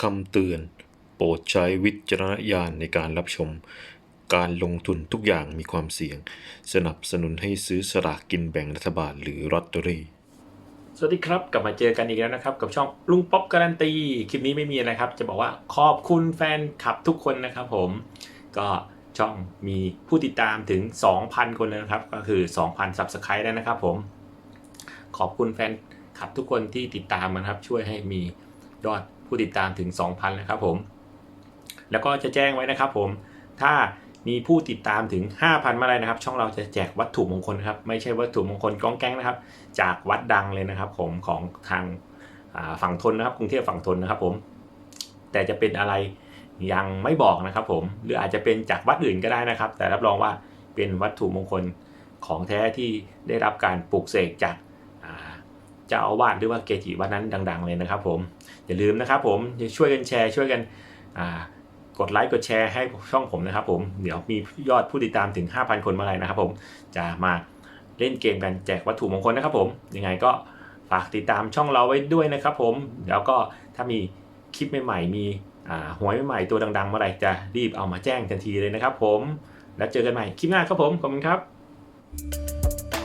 คำเตือน โปรดใช้วิจารณญาณในการรับชม การลงทุนทุกอย่างมีความเสี่ยง สนับสนุนให้ซื้อสลากกินแบ่งรัฐบาลหรือลอตเตอรี่ สวัสดีครับ กลับมาเจอกันอีกแล้วนะครับ กับช่องลุงป๊อปการันตี คลิปนี้ไม่มีอะไรครับ จะบอกว่าขอบคุณแฟนคลับทุกคนนะครับผม ก็ช่องมีผู้ติดตามถึง 2,000 คนแล้วนะครับ ก็คือ 2,000 Subscribe แล้วนะครับผม ขอบคุณแฟนคลับทุกคนที่ติดตามนะครับ ช่วยให้มียอด ผู้ติดตามถึง 2,000 นะครับผม แล้วก็จะแจ้งไว้นะครับผม ถ้ามีผู้ติดตามถึง 5,000เมื่อไรนะครับ ช่องเราจะแจกวัตถุมงคลครับ ไม่ใช่วัตถุมงคลก้องแก๊งนะครับ จากวัดดังเลยนะครับ ผมของทางฝั่งทนนะครับ กรุงเทพฝั่งทนนะครับผม แต่จะเป็นอะไรยังไม่บอกนะครับผม หรืออาจจะเป็นจากวัดอื่นก็ได้นะครับ แต่รับรองว่าเป็นวัตถุมงคลของแท้ที่ได้รับการปลูกเสกจาก จ้าอาวาสหรือว่าเกจิวัดนั้นดัง ๆ เลยนะครับผมอย่าลืมนะครับผมจะช่วยกันแชร์ช่วยกันกดไลค์กดแชร์ให้ช่องผมนะครับผมเดี๋ยวมียอดผู้ติดตามถึง 5,000 คนเมื่อไหร่นะครับผมจะมาเล่นเกมกันแจกวัตถุมงคลนะครับผมยังไงก็ฝากติดตามช่องเราไว้ด้วยนะครับผมแล้วก็ถ้ามีคลิปใหม่ๆมีหวยใหม่ๆตัวดังๆเมื่อไหร่จะรีบเอามาแจ้งทันทีเลยนะครับผมแล้วเจอกันใหม่คลิปหน้าครับผมขอบคุณครับ